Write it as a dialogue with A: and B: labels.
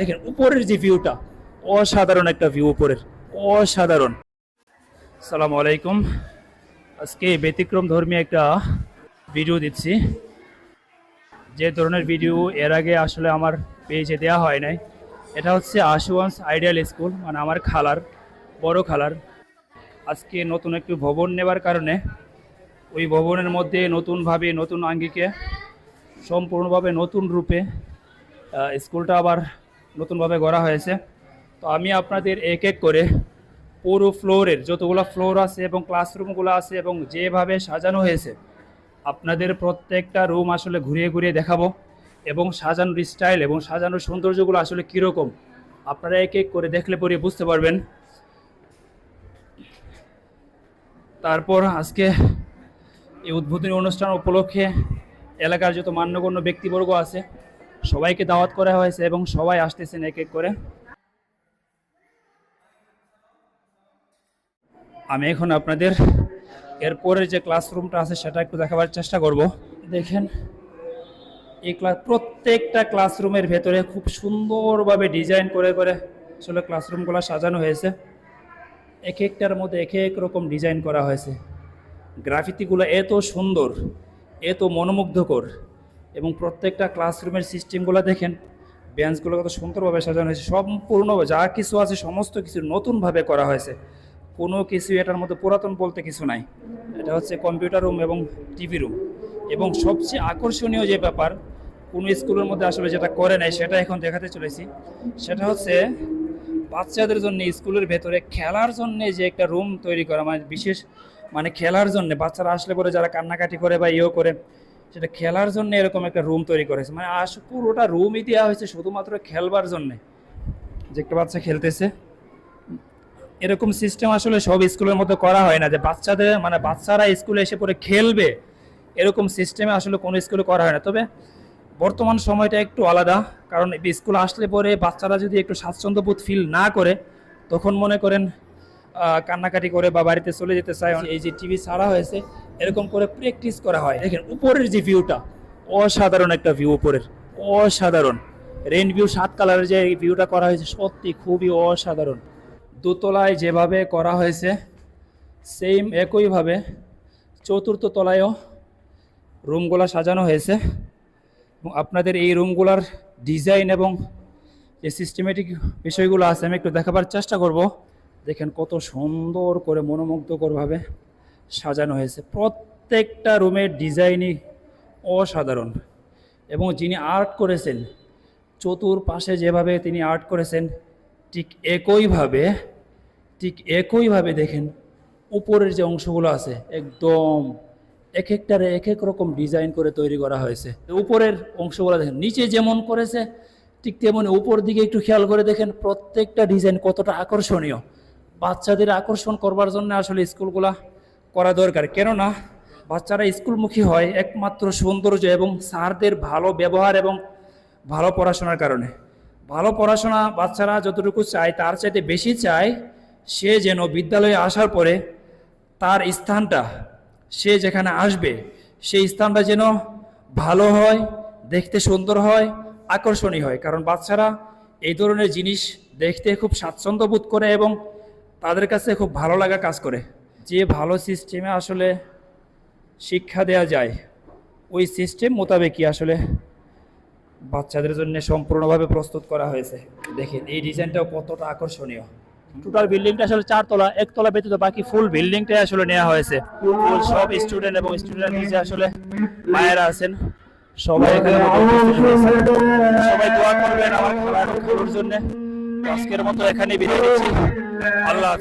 A: দেখেন, উপরের যে ভিউটা অসাধারণ একটা ভিউ উপরের, অসাধারণ। সালাম আলাইকুম। আজকে ব্যতিক্রম ধর্মী একটা ভিডিও দিচ্ছি। যে ধরনের ভিডিও এর আগে আসলে আমার পেজে দেওয়া হয় নাই, এটা হচ্ছে আশুয়ান্স আইডিয়াল স্কুল মানে আমার খালার, বড় খালার। আজকে নতুন একটু ভবন নেবার কারণে ওই ভবনের মধ্যে নতুনভাবে নতুন আঙ্গিকে, সম্পূর্ণভাবে নতুন রূপে স্কুলটা আবার নতুনভাবে গড়া হয়েছে। তো আমি আপনাদের এক এক করে পুরো ফ্লোরের যতগুলো ফ্লোর আছে এবং ক্লাসরুমগুলো আছে এবং যেভাবে সাজানো হয়েছে, আপনাদের প্রত্যেকটা রুম আসলে ঘুরিয়ে ঘুরিয়ে দেখাবো এবং সাজানোর স্টাইল এবং সাজানোর সৌন্দর্যগুলো আসলে কীরকম, আপনারা এক এক করে দেখলে পরে বুঝতে পারবেন। তারপর আজকে এই উদ্বোধনী অনুষ্ঠান উপলক্ষে এলাকার যত মান্যগণ্য ব্যক্তিবর্গ আছে সবাইকে দাওয়াত করা হয়েছে এবং সবাই আসতেছেন এক এক করে। আমি এখন আপনাদের এরপরের যে ক্লাসরুমটা আছে সেটা একটু দেখাবার চেষ্টা করব। দেখেন, এই ক্লাস প্রত্যেকটা ক্লাসরুমের ভেতরে খুব সুন্দরভাবে ডিজাইন করে করে আসলে ক্লাসরুমগুলো সাজানো হয়েছে। এক একটার মধ্যে এক এক রকম ডিজাইন করা হয়েছে। গ্রাফিতিগুলো এত সুন্দর, এত মনোমুগ্ধকর। এবং প্রত্যেকটা ক্লাসরুমের সিস্টেমগুলো দেখেন বেঞ্চগুলো কত সুন্দরভাবে সাজানো হয়েছে সম্পূর্ণ যা কিছু আছে, সমস্ত কিছু নতুনভাবে করা হয়েছে। কোনো কিছু এটার মধ্যে পুরাতন বলতে কিছু নাই। এটা হচ্ছে কম্পিউটার রুম এবং টিভি রুম এবং সবচেয়ে আকর্ষণীয় যে ব্যাপার, কোনো স্কুলের মধ্যে আসলে যেটা করে নাই, সেটা এখন দেখাতে চলেছি। সেটা হচ্ছে বাচ্চাদের জন্য স্কুলের ভেতরে খেলার জন্য যে একটা রুম তৈরি করা মানে বিশেষ মানে খেলার জন্য। বাচ্চারা আসলে পরে যারা কান্নাকাটি করে বা ইয়েও করে সেটা খেলার জন্য এরকম একটা রুম তৈরি করেছে। মানে আস, পুরোটা রুমই দেওয়া হয়েছে শুধুমাত্র খেলবার জন্যে। যে একটা বাচ্চা খেলতেছে। এরকম সিস্টেম আসলে সব স্কুলের মধ্যে করা হয় না যে বাচ্চাদের মানে বাচ্চারা স্কুলে এসে পরে খেলবে। এরকম সিস্টেমে আসলে কোনো স্কুলে করা হয় না। তবে বর্তমান সময়টা একটু আলাদা, কারণ স্কুল আসলে পরে বাচ্চারা যদি একটু স্বাচ্ছন্দ্যবোধ ফিল না করে, তখন মনে করেন কান্নাকাটি করে বা বাড়িতে চলে যেতে চায় এই যে টিভি ছাড়া হয়েছে এরকম করে প্র্যাকটিস করা হয়। দেখেন উপরের যে ভিউটা অসাধারণ একটা ভিউ উপরের অসাধারণ। রেন ভিউ সাত কালারের যে ভিউটা করা হয়েছে সত্যি খুবই অসাধারণ। দোতলায় যেভাবে করা হয়েছে সেম একইভাবে চতুর্থ তলায়ও রুমগুলো সাজানো হয়েছে। এবং আপনাদের এই রুমগুলোর ডিজাইন এবং যে সিস্টেমেটিক বিষয়গুলো আছে আমি একটু দেখাবার চেষ্টা করব। দেখেন কত সুন্দর করে মনোমুগ্ধকরভাবে সাজানো হয়েছে। প্রত্যেকটা রুমের ডিজাইনই অসাধারণ। এবং যিনি আর্ট করেছেন, চতুর্পাশে যেভাবে তিনি আর্ট করেছেন, ঠিক একইভাবে ঠিক একইভাবে দেখেন উপরের যে অংশগুলো আছে, একদম এক একটারে এক এক রকম ডিজাইন করে তৈরি করা হয়েছে। উপরের অংশগুলো দেখেন, নিচে যেমন করেছে, ঠিক তেমনি উপর দিকে একটু খেয়াল করে দেখেন, প্রত্যেকটা ডিজাইন কতটা আকর্ষণীয়। বাচ্চাদের আকর্ষণ করবার জন্য আসলে স্কুলগুলা করা দরকার। কেননা বাচ্চারা স্কুলমুখী হয় একমাত্র সৌন্দর্য এবং স্যারদের ভালো ব্যবহার এবং ভালো পড়াশোনার কারণে। ভালো পড়াশোনা বাচ্চারা যতটুকু চায়, তার চাইতে বেশি চায় সে যেন বিদ্যালয়ে আসার পরে তার স্থানটা, সে যেখানে আসবে, সেই স্থানটা যেন ভালো হয়, দেখতে সুন্দর হয়, আকর্ষণীয় হয়। কারণ বাচ্চারা এই ধরনের জিনিস দেখতে খুব স্বাচ্ছন্দ্য বোধ করে এবং তাদের কাছে খুব ভালো লাগা কাজ করে। যে ভালো সিস্টেমে আসলে শিক্ষা দেওয়া যায়, ওই সিস্টেম মোতাবেকই আসলে বাচ্চাদের জন্য সম্পূর্ণভাবে প্রস্তুত করা হয়েছে। দেখেন, এই ডিজাইনটাও কতটা আকর্ষণীয়। টোটাল বিল্ডিংটা আসলে চারতলা, একতলা ব্যতীত বাকি ফুল বিল্ডিংটাই আসলে নেওয়া হয়েছে। ফুল সব স্টুডেন্ট এবং স্টুডেন্ট নিজে আসলে মায়েরা আছেন। সবাই এখানে সবাই দোয়া করবেন আমার খালুর জন্য। আজকের মতো এখানে বিদায় আল্লাহ